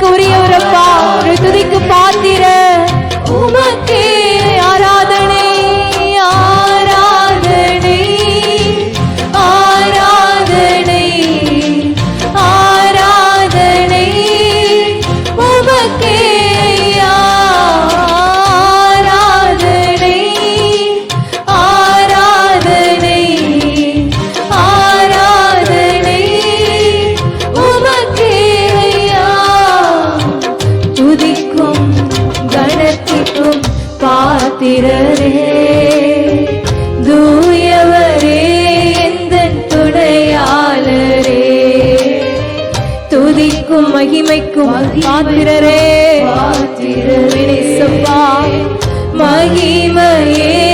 துதிக்கு உரியவரப்பா. ஒரு துதிக்கு பார்த்து பாத்திரரே தூயவரே எந்த துணையாளரே. துதிக்கும் மகிமைக்கும் பாத்திரரே. பாத்திரரே. மகிமையே.